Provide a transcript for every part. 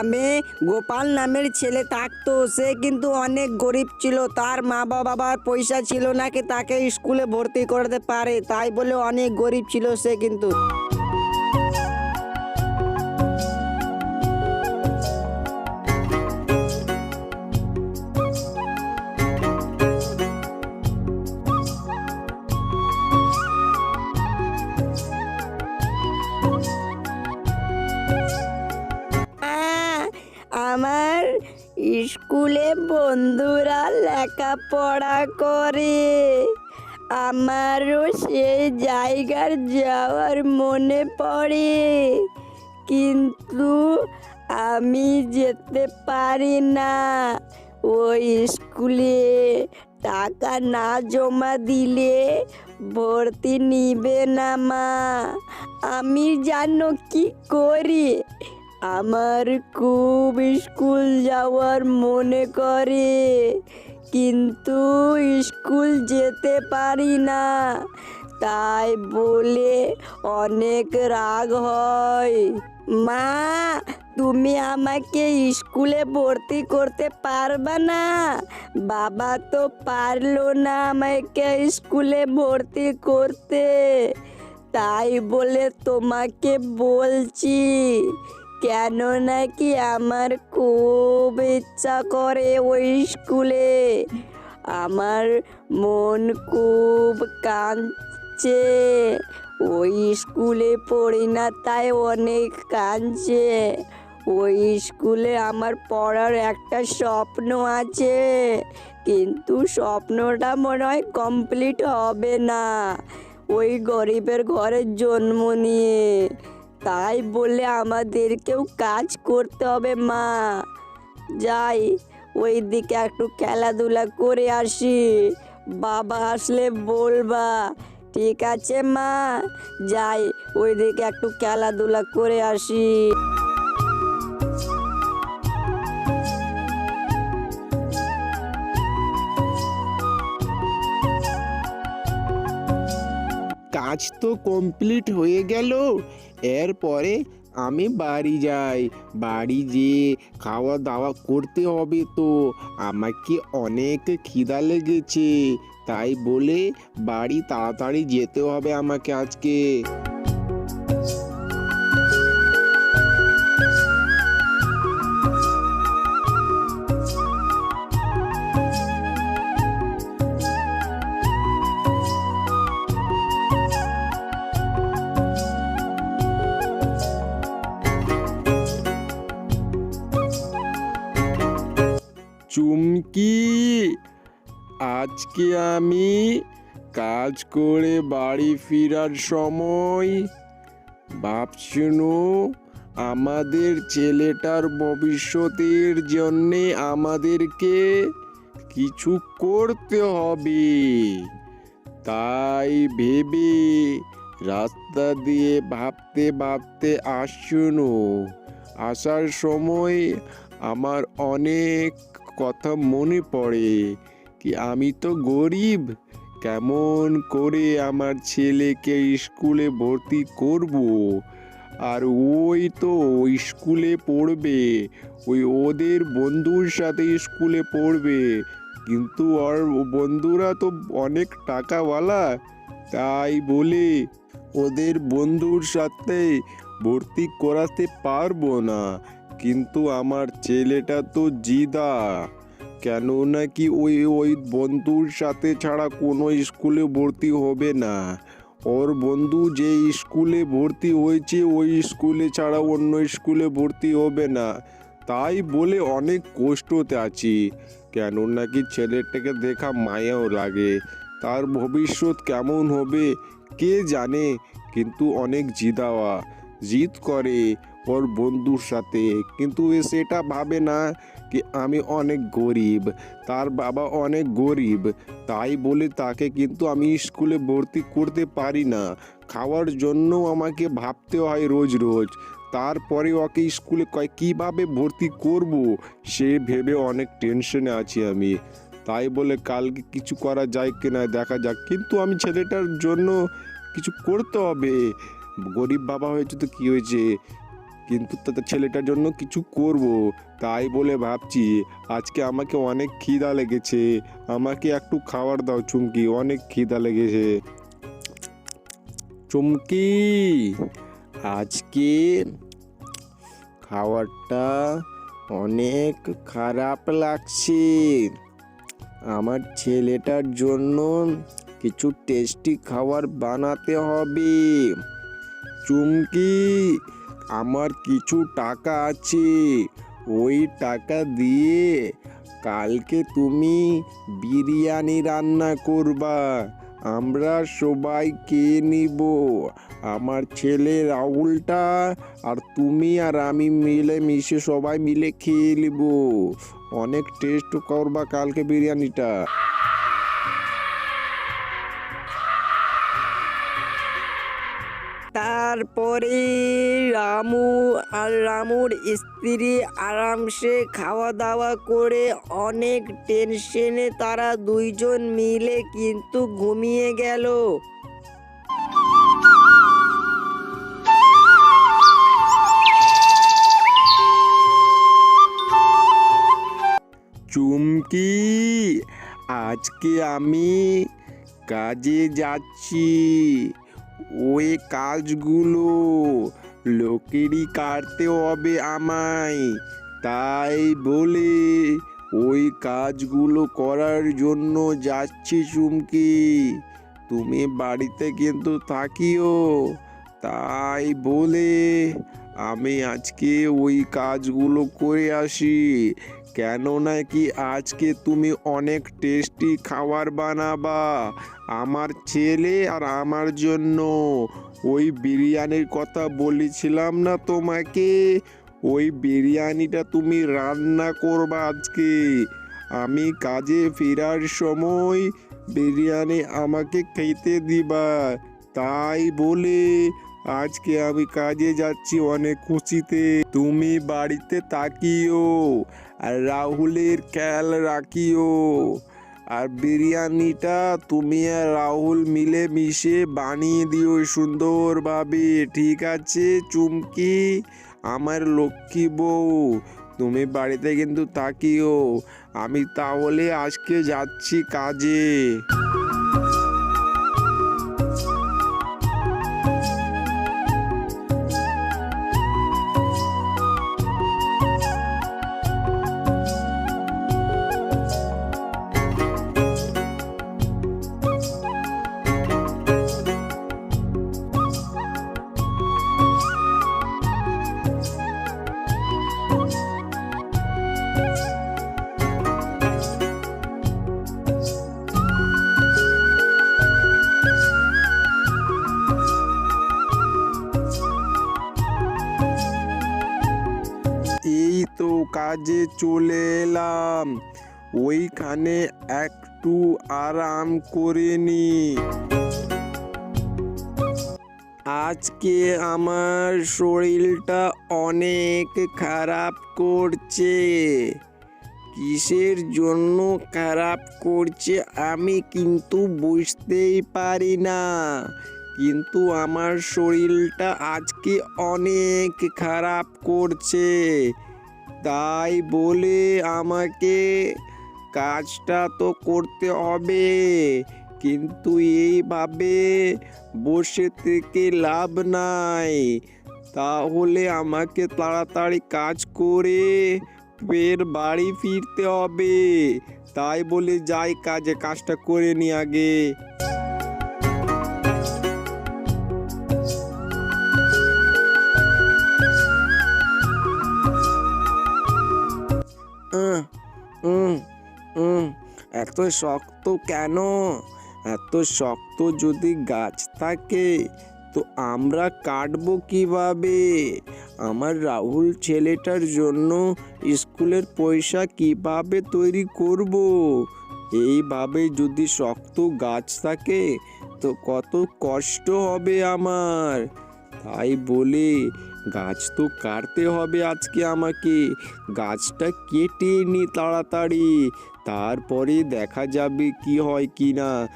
গ্রামে গোপাল নামের ছেলে থাকতো। সে কিন্তু অনেক গরিব ছিল। তার মা বাবার পয়সা ছিল নাকি তাকে স্কুলে ভর্তি করতে পারে। তাই বলে অনেক গরিব ছিল সে কিন্তু। লেখাপড়া করে। আমারও সেই জায়গার যাওয়ার মনে পড়ে। কিন্তু আমি যেতে পারি না। ওই স্কুলে টাকা না জমা দিলে ভর্তি নিবে না মা। আমি জানো কি করি? আমার খুব স্কুল যাওয়ার মনে করে। কিন্তু স্কুল যেতে পারি না। তাই বলে অনেক রাগ হয়। মা, তুমি আমাকে স্কুলে ভর্তি করতে পারবা না? বাবা তো পারল না আমাকে স্কুলে ভর্তি করতে। তাই বলে তোমাকে বলছি কেন নাকি আমার খুব ইচ্ছা করে ওই স্কুলে? আমার মন খুব কাঁদছে। ওই স্কুলে পড়ি না, তাই অনেক কাঁদছে। ওই স্কুলে আমার পড়ার একটা স্বপ্ন আছে, কিন্তু স্বপ্নটা মনে হয় কমপ্লিট হবে না। ওই গরিবের ঘরের জন্ম নিয়ে। তাই বলে আমাদেরকেও কাজ করতে হবে, মা। যাই ওই দিকে একটু খেলাধুলা করে আসি। বাবা আসলে বলবা, ঠিক আছে, মা। যাই ওই দিকে একটু খেলাধুলা করে আসি। কাজ তো কমপ্লিট হয়ে গেল। এরপরে আমি বাড়ি যাই। বাড়ি যেয়ে খাওয়া দাওয়া করতে হবে তো। আমাকে অনেক খিদা লেগেছে, তাই বলে বাড়ি তাড়াতাড়ি যেতে হবে আমাকে আজকে। আজকে আমি কাজ করে বাড়ি ফেরার সময় ভাবছিনু, আমাদের ছেলেটার ভবিষ্যতের জন্যে আমাদেরকে কিছু করতে হবে। তাই ভেবে রাস্তা দিয়ে ভাবতে ভাবতে আসছুনু। আসার সময় আমার অনেক কথা মনে পড়ে। কি আমি তো গরিব? কেমন করে আমার ছেলেকে স্কুলে ভর্তি করব? আর ওই তো ওই স্কুলে পড়বে, ওই ওদের বন্ধুর সাথে স্কুলে পড়বে। কিন্তু ওর বন্ধুরা তো অনেক টাকাওয়ালা। তাই বলে ওদের বন্ধুর সাথে ভর্তি করাতে পারব না। কিন্তু আমার ছেলেটা তো জিদা। কেন নাকি ওই ওই বন্ধুর সাথে ছাড়া কোনো স্কুলে ভর্তি হবে না। ওর বন্ধু যে স্কুলে ভর্তি হয়েছে, ওই স্কুলে ছাড়া অন্য স্কুলে ভর্তি হবে না। তাই বলে অনেক কষ্টতে আছি। কেন নাকি ছেলেটাকে দেখা মায়াও লাগে। তার ভবিষ্যৎ কেমন হবে, কে জানে? কিন্তু অনেক জিদাওয়া। জিদ করে। ওর বন্ধুর সাথে। কিন্তু সেটা ভাবে না কি আমি অনেক গরিব, তার বাবা অনেক গরিব। তাই বলে তাকে কিন্তু আমি স্কুলে ভর্তি করতে পারি না। খাওয়ার জন্য আমাকে ভাবতে হয় রোজ রোজ। তারপরে ওকে স্কুলে কয়, কীভাবে ভর্তি করব? সে ভেবে অনেক টেনশনে আছি আমি। তাই বলে কালকে কিছু করা যায় কিনা দেখা যাক। কিন্তু আমি ছেলেটার জন্য কিছু করতে হবে। গরিব বাবা হয়েছে তো কী হয়েছে? কিন্তু তাদের ছেলেটার জন্য কিছু করব। তাই বলে ভাবছি, আজকে আমাকে অনেক খিদা লেগেছে। আমাকে একটু খাবার দাও, চুমকি, অনেক খিদা লেগেছে। চুমকি, আজকে খাবারটা অনেক খারাপ লাগছে। আমার ছেলেটার জন্য কিছু টেস্টি খাবার বানাতে হবে। চুমকি আমার কিছু টাকা আছে। ওই টাকা দিয়ে কালকে তুমি বিরিয়ানি রান্না করবা। আমরা সবাই খেয়ে নিব। আমার ছেলে রাহুলটা আর তুমি আর আমি মিলে মিশে সবাই মিলে খেয়ে নিব। অনেক টেস্ট করবা কালকে বিরিয়ানিটা। তারপরে রামু আর রামুর স্ত্রী আরামসে খাওয়া দাওয়া করে অনেক টেনশনে তারা দুইজন মিলে কিন্তু ঘুমিয়ে গেল। চুমকি, আজকে আমি কাজে যাচ্ছি। ওই কাজগুলো লোকেরই কাটতে হবে আমায়। তাই বলে ওই কাজগুলো করার জন্য যাচ্ছি চুমকি। তুমি বাড়িতে কিন্তু থাকিও। তাই বলে আমি আজকে ওই কাজগুলো করে আসি। কেন নাকি আজকে তুমি অনেক টেস্টি খাবার বানাবা। আমার ছেলে আর আমার জন্য। ওই বিরিয়ানির কথা বলেছিলাম না তোমাকে? ওই বিরিয়ানিটা তুমি রান্না করবা আজকে। আমি কাজে ফেরার সময় বিরিয়ানি আমাকে খেতে দিবা। তাই বলে আজকে আমি কাজে যাচ্ছি অনেক খুশিতে। তুমি বাড়িতে তাকিও আর রাহুলের খেয়াল রাখিও। আর বিরিয়ানিটা তুমি আর রাহুল মিলে মিশে বানিয়ে দিও সুন্দরভাবে, ঠিক আছে চুমকি? আমার লক্ষ্মী বউ, তুমি বাড়িতে কিন্তু তাকিও আমি তাহলে আজকে যাচ্ছি কাজে। কাজে চলে এলাম। ওইখানে একটু আরাম করে নি। আজকে আমার শরীরটা অনেক খারাপ করছে। কিসের জন্য খারাপ করছে আমি কিন্তু বুঝতেই পারি না। কিন্তু আমার শরীরটা আজকে অনেক খারাপ করছে। তাই বলে আমাকে কাজটা তো করতে হবে। কিন্তু এইভাবে বসে থেকে লাভ নাই। তাহলে আমাকে তাড়াতাড়ি কাজ করে ফের বাড়ি ফিরতে হবে। তাই বলে যাই কাজে, কাজটা করে নি আগে। শক্ত কেন? এত শক্ত যদি গাছ থাকে, তো আমরা কাটবো কীভাবে? আমার রাহুল ছেলেটার জন্য স্কুলের পয়সা কীভাবে তৈরি করব? এইভাবে যদি শক্ত গাছ থাকে, তো কত কষ্ট হবে আমার। তাই বলে গাছ তো কাটতে হবে আজকে আমাকে। গাছটা কেটে নি তাড়াতাড়ি। তারপরে দেখা যাবে কি হয় কি না।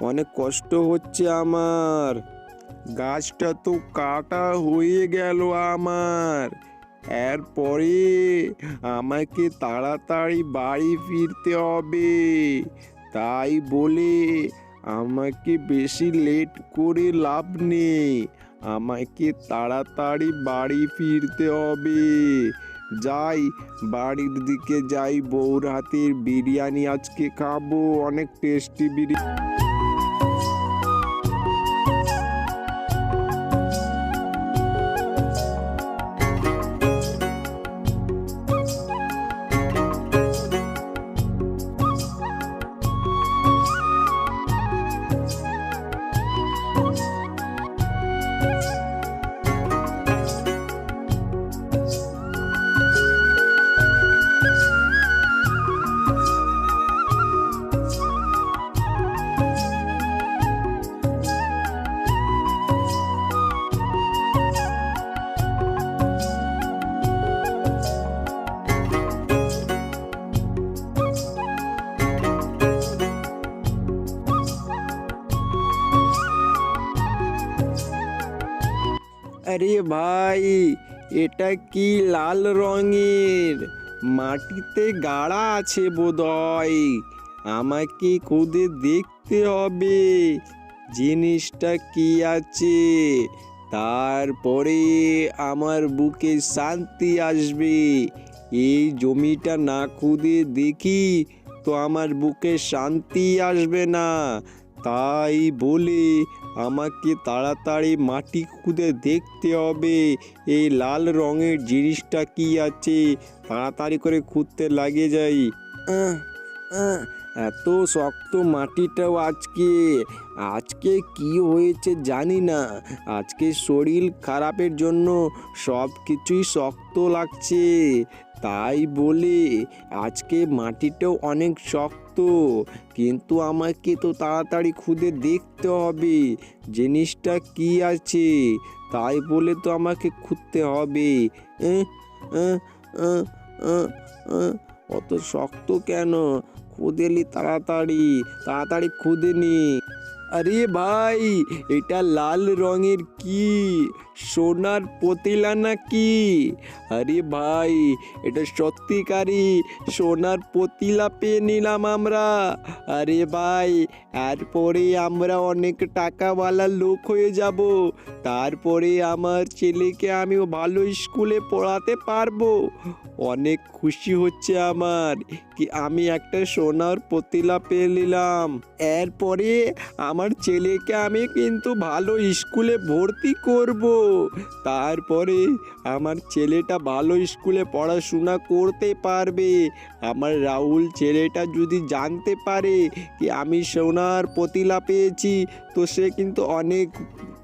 অনেক কষ্ট হচ্ছে আমার। গাছটা তো কাটা হয়ে গেল আমার। এরপরে আমাকে তাড়াতাড়ি বাড়ি ফিরতে হবে। তাই বলে আমাকে বেশি লেট করে লাভ নেই। আমাকে তাড়াতাড়ি বাড়ি ফিরতে হবে। যাই বাড়ির দিকে যাই বউর হাতের বিরিয়ানি আজকে খাব অনেক টেস্টি বিরিয়ানি আরে ভাই, এটা কি লাল রঙের? মাটিতে গাড়া আছে বোধহয়। আমাকে খুদে দেখতে হবে। জিনিসটা কি আছে? তারপরে আমার বুকে শান্তি আসবে। এই জমিটা না খুদে দেখি তো আমার বুকে শান্তি আসবে না। তাই বলে আমাকে তাড়াতাড়ি মাটি খুদে দেখতে হবে। এই লাল রঙের জিনিসটা কি আছে? তাড়াতাড়ি করে খুঁজতে লাগে যাই। এত শক্ত মাটিটাও আজকে। আজকে কি হয়েছে জানি না। আজকে শরীর খারাপের জন্য সব কিছুই শক্ত লাগছে। তাই বলে আজকে মাটিটাও অনেক শক্ত কিন্তু আমাকে তো তাড়াতাড়ি খুদে দেখতে হবে, জিনিসটা কি আছে? তাই বলে তো আমাকে খুঁজতে হবে। অত শক্ত কেন? খুদেলি তাড়াতাড়ি তাড়াতাড়ি খুদে নি। আরে ভাই, এটা লাল রঙের কি? সোনার পতিলা নাকি? আরে ভাই, এটা সত্যিকারই সোনার পতিলা পেয়ে নিলাম আমরা। আরে ভাই, এরপরে আমরা অনেক টাকাওয়ালা লোক হয়ে যাব। তারপরে আমার ছেলেকে আমি ভালো স্কুলে পড়াতে পারব। অনেক খুশি হচ্ছে আমার কি আমি একটা সোনার পতিলা পেয়ে নিলাম। এরপরে আমার ছেলেকে আমি কিন্তু ভালো স্কুলে ভর্তি করব। তারপরে আমার ছেলেটা ভালো স্কুলে পড়াশোনা করতে পারবে। আমার রাহুল ছেলেটা যদি জানতে পারে কি আমি সোনার প্রতিলা পেয়েছি, তো সে কিন্তু অনেক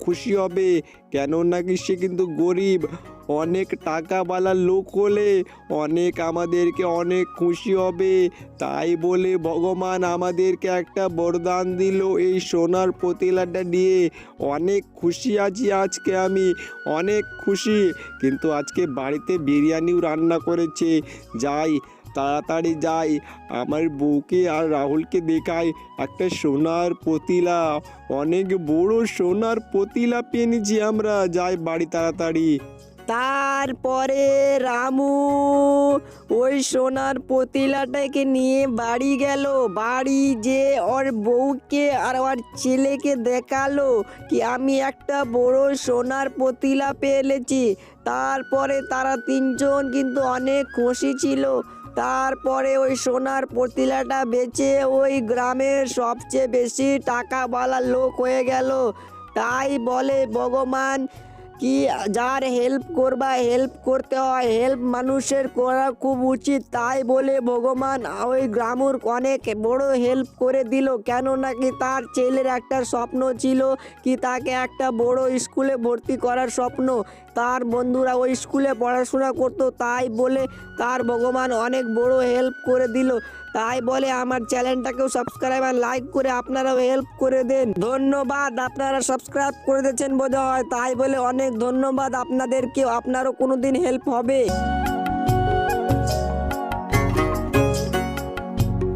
খুশি হবে। কেন নাকি সে কিন্তু গরিব। অনেক টাকাওয়ালা লোক হলে অনেক আমাদেরকে অনেক খুশি হবে। তাই বলে ভগবান আমাদেরকে একটা বরদান দিল এই সোনার পতিলাটা নিয়ে অনেক খুশি আছি আজকে আমি, অনেক খুশি। কিন্তু আজকে বাড়িতে বিরিয়ানিও রান্না করেছে। যাই তাড়াতাড়ি যাই। আমার বউকে আর রাহুলকে দেখাই। একটা সোনার পতিলা। অনেক বড় সোনার পতিলা পেয়ে নিয়েছি আমরা। যাই বাড়ি তাড়াতাড়ি। তারপরে রামু, ওই সোনার পতিলাটাকে নিয়ে বাড়ি গেল। বাড়ি যে ওর বউকে আর ওর ছেলেকে দেখাল কি আমি একটা বড় সোনার পতিলা পেয়েছি তারপরে তারা তিনজন কিন্তু অনেক খুশি ছিল। তারপরে ওই সোনার পতিলাটা বেচে ওই গ্রামের সবচেয়ে বেশি টাকাওয়ালা লোক হয়ে গেল। তাই বলে, ভগবান কি যার হেল্প করবা হেল্প করতে হয় হেল্প মানুষের করা খুব উচিত। তাই বলে ভগবান ওই গ্রামের অনেক বড় হেল্প করে দিল। কেন নাকি তার ছেলের একটা স্বপ্ন ছিল কি তাকে একটা বড় স্কুলে ভর্তি করার স্বপ্ন। তার বন্ধুরা ওই স্কুলে পড়াশোনা করতো। তাই বলে তার ভগবান অনেক বড় হেল্প করে দিল। তাই বলে আমার চ্যানেলটাকেও সাবস্ক্রাইব আর লাইক করে আপনারাও হেল্প করে দেন। ধন্যবাদ আপনারা সাবস্ক্রাইব করে দিয়েছেন বোধ হয় তাই বলে অনেক ধন্যবাদ আপনাদেরকে আপনারও কোনোদিন হেল্প হবে।